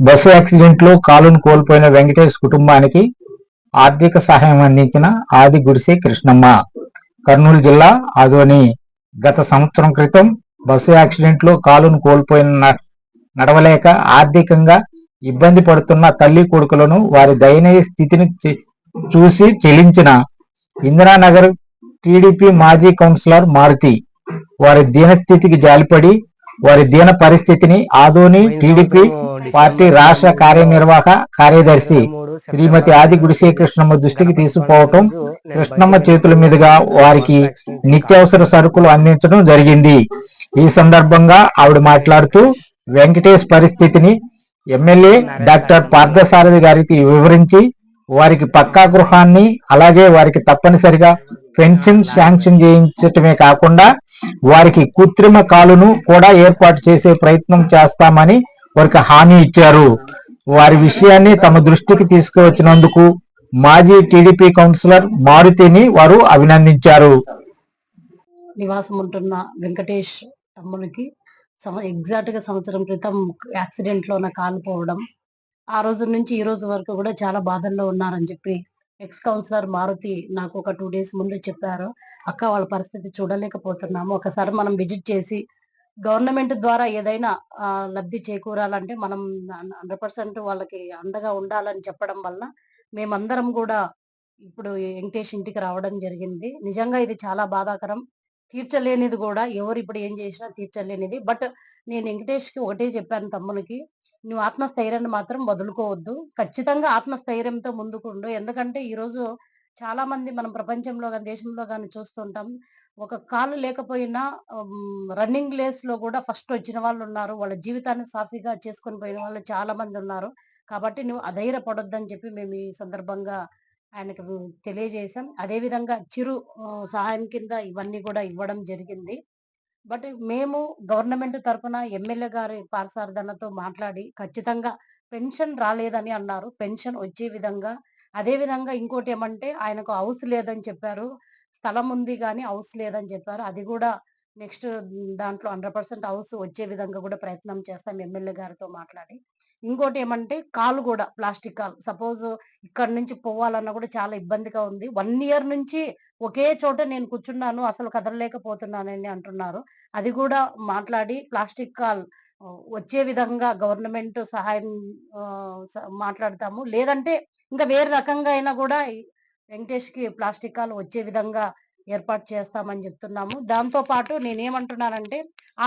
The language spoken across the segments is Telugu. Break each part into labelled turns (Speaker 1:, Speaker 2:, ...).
Speaker 1: బస్సు యాక్సిడెంట్లో కాలును కోల్పోయిన వెంకటేష్ కుటుంబానికి ఆర్థిక సహాయం అందించిన ఆది గుడిసె కృష్ణమ్మ. కర్నూలు జిల్లా ఆదోని. గత సంవత్సరం క్రితం బస్సు యాక్సిడెంట్లో కాలును కోల్పోయిన న- నడవలేక ఆర్థికంగా ఇబ్బంది పడుతున్న తల్లి కొడుకులను వారి దయనీయ స్థితిని చూసి చెలించిన ఇందిరానగర్ టీడీపీ మాజీ కౌన్సిలర్ మారుతి వారి దీనస్థితికి జాలిపడి వారి దీన పరిస్థితిని ఆదోని టీడీపీ పార్టీ రాష్ట్ర కార్యనిర్వాహక కార్యదర్శి శ్రీమతి ఆది గుడిసే కృష్ణమ్మ దృష్టికి తీసుకుపోవటం కృష్ణమ్మ చేతుల మీదుగా వారికి నిత్యావసర సరుకులు అందించడం జరిగింది. ఈ సందర్భంగా ఆవిడ మాట్లాడుతూ వెంకటేష్ పరిస్థితిని ఎమ్మెల్యే డాక్టర్ పార్థసారథి గారికి వివరించి వారికి పక్కా గృహాన్ని అలాగే వారికి తప్పనిసరిగా పెన్షన్ శాంక్షన్ చేయించటమే కాకుండా వారికి కృత్రిమ కాలును కూడా ఏర్పాటు చేసే ప్రయత్నం చేస్తామని వారికి హామీ ఇచ్చారు. వారి విషయాన్ని తమ దృష్టికి తీసుకువచ్చినందుకు మాజీ టీడీపీ కౌన్సిలర్ మారుతిని వారు అభినందించారు.
Speaker 2: నివాసం ఉంటున్న వెంకటేష్ తమ్మునికి ఎగ్జాక్ట్గా సంవత్సరం క్రితం యాక్సిడెంట్ లోన కాలిపోవడం ఆ రోజు నుంచి ఈ రోజు వరకు కూడా చాలా బాధల్లో ఉన్నారని చెప్పి ఎక్స్ కౌన్సిలర్ మారుతి నాకు ఒక టూ డేస్ ముందు చెప్పారు. అక్క వాళ్ళ పరిస్థితి చూడలేకపోతున్నాము. ఒకసారి మనం విజిట్ చేసి గవర్నమెంట్ ద్వారా ఏదైనా లబ్ధి చేకూరాలంటే మనం హండ్రెడ్ పర్సెంట్ వాళ్ళకి అండగా ఉండాలని చెప్పడం వల్ల మేమందరం కూడా ఇప్పుడు వెంకటేష్ ఇంటికి రావడం జరిగింది. నిజంగా ఇది చాలా బాధాకరం. తీర్చలేనిది కూడా ఎవరు ఇప్పుడు ఏం చేసినా తీర్చలేనిది. బట్ నేను వెంకటేష్కి ఒకటే చెప్పాను తమ్మునికి. నువ్వు ఆత్మస్థైర్యాన్ని మాత్రం వదులుకోవద్దు. ఖచ్చితంగా ఆత్మస్థైర్యంతో ముందుకుండు ఎందుకంటే ఈ రోజు చాలా మంది మనం ప్రపంచంలో కానీ దేశంలో కానీ చూస్తుంటాం. ఒక కాలు లేకపోయినా రన్నింగ్ రేస్లో కూడా ఫస్ట్ వచ్చిన వాళ్ళు ఉన్నారు. వాళ్ళ జీవితాన్ని సాఫీగా చేసుకొని పోయిన వాళ్ళు చాలా మంది ఉన్నారు. కాబట్టి నువ్వు అధైర్యపడొద్దని చెప్పి మేము ఈ సందర్భంగా ఆయనకు తెలియజేశాం. అదే విధంగా చిరు సహాయం కింద ఇవన్నీ కూడా ఇవ్వడం జరిగింది. బట్ మేము గవర్నమెంట్ తరఫున ఎమ్మెల్యే గారి పార్సార్థనతో మాట్లాడి ఖచ్చితంగా పెన్షన్ రాలేదని అన్నారు. పెన్షన్ వచ్చే విధంగా అదే విధంగా ఇంకోటి ఏమంటే ఆయనకు హౌస్ లేదని చెప్పారు. స్థలం ఉంది కానీ హౌస్ లేదని చెప్పారు. అది కూడా నెక్స్ట్ దాంట్లో హండ్రెడ్ పర్సెంట్ హౌస్ వచ్చే విధంగా కూడా ప్రయత్నం చేస్తాం ఎమ్మెల్యే గారితో మాట్లాడి. ఇంకోటి ఏమంటే కాలు కూడా ప్లాస్టిక్ కాలు. సపోజ్ ఇక్కడ నుంచి పోవాలన్నా కూడా చాలా ఇబ్బందిగా ఉంది. వన్ ఇయర్ నుంచి ఒకే చోట నేను కూర్చున్నాను అసలు కదలలేకపోతున్నానని అంటున్నారు. అది కూడా మాట్లాడి ప్లాస్టిక్ కాల్ వచ్చే విధంగా గవర్నమెంట్ సహాయం స- మాట్లాడతాము. లేదంటే ఇంకా వేరే రకంగా అయినా కూడా వెంకటేష్కి ప్లాస్టిక్ కాల్ వచ్చే విధంగా ఏర్పాటు చేస్తామని చెప్తున్నాము. దాంతో పాటు నేనేమంటున్నానంటే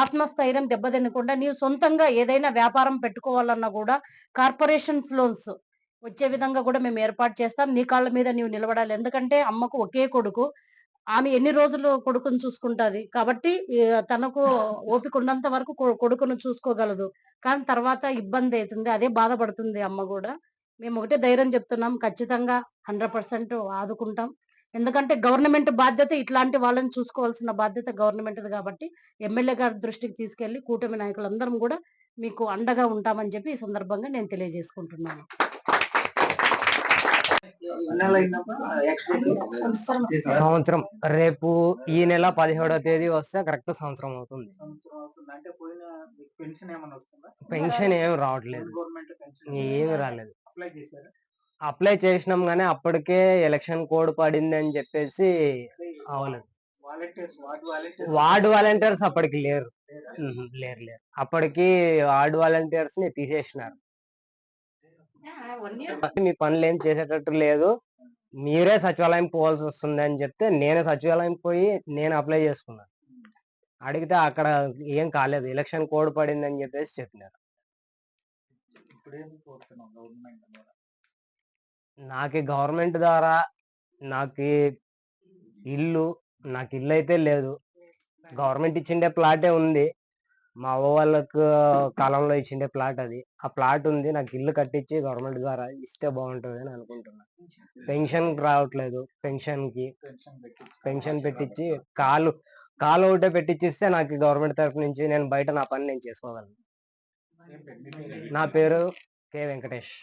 Speaker 2: ఆత్మస్థైర్యం దెబ్బతినకుండా నీవు సొంతంగా ఏదైనా వ్యాపారం పెట్టుకోవాలన్నా కూడా కార్పొరేషన్స్ లోన్స్ వచ్చే విధంగా కూడా మేము ఏర్పాటు చేస్తాం. నీ కాళ్ళ మీద నీవు నిలబడాలి. ఎందుకంటే అమ్మకు ఒకే కొడుకు. ఆమె ఎన్ని రోజులు కొడుకును చూసుకుంటది. కాబట్టి తనకు ఓపిక ఉన్నంత వరకు కొడుకును చూసుకోగలదు. కానీ తర్వాత ఇబ్బంది అవుతుంది. అదే బాధపడుతుంది అమ్మ కూడా. మేము ఒకటే ధైర్యం చెప్తున్నాం. ఖచ్చితంగా హండ్రెడ్ పర్సెంట్ ఆదుకుంటాం. ఎందుకంటే గవర్నమెంట్ బాధ్యత ఇట్లాంటి వాళ్ళని చూసుకోవాల్సిన బాధ్యత గవర్నమెంట్ కాబట్టి ఎమ్మెల్యే గారి దృష్టికి తీసుకెళ్ళి కూటమి నాయకులందరం కూడా మీకు అండగా ఉంటామని చెప్పి ఈ సందర్భంగా నేను తెలియజేసుకుంటున్నాను.
Speaker 3: సంవత్సరం రేపు ఈ నెల పదిహేడవ తేదీ వస్తే కరెక్ట్ సంవత్సరం అవుతుంది.
Speaker 1: పెన్షన్ ఏమైనా వస్తుందా?
Speaker 3: పెన్షన్ ఏం రావట్లేదు. ఏమి రాలేదు.
Speaker 1: అప్లై
Speaker 3: చేసినాం కానీ అప్పటికే ఎలక్షన్ కోడ్ పడింది అని చెప్పేసి
Speaker 1: వాలంటీర్స్ వార్డ్ వాలంటీర్స్
Speaker 3: అప్పటికి లేరు. లేరు? లేరు అప్పటికి వార్డ్ వాలంటీర్స్ని తీసేసినారు మీ పనులు ఏం చేసేటట్టు లేదు. మీరే సచివాలయం పోవాల్సి వస్తుంది అని చెప్తే నేను సచివాలయం పోయి నేను అప్లై చేసుకున్నాను అడిగితే అక్కడ ఏం కాలేదు. ఎలక్షన్ కోడ్ పడింది అని చెప్పేసి చెప్పినారు
Speaker 1: ఇప్పుడు ఏం కోరుతున్నాం గవర్నమెంట్ ద్వారా
Speaker 3: నాకు గవర్నమెంట్ ద్వారా నాకు ఇల్లు నాకు ఇల్లు అయితే లేదు. గవర్నమెంట్ ఇచ్చిండే ప్లాటే ఉంది. మా అవ్వ వాళ్ళకు కాలంలో ఇచ్చిండే ప్లాట్ అది. ఆ ప్లాట్ ఉంది నాకు ఇల్లు కట్టించి గవర్నమెంట్ ద్వారా ఇస్తే బాగుంటుంది అని అనుకుంటున్నా. పెన్షన్ రావట్లేదు పెన్షన్కి
Speaker 1: పెన్షన్
Speaker 3: పెట్టించి కాలు కాలు ఒకటే పెట్టించిస్తే నాకు గవర్నమెంట్ తరఫు నుంచి నేను బయట నా పని నేను చేసుకోగలను. నా పేరు కె. వెంకటేష్.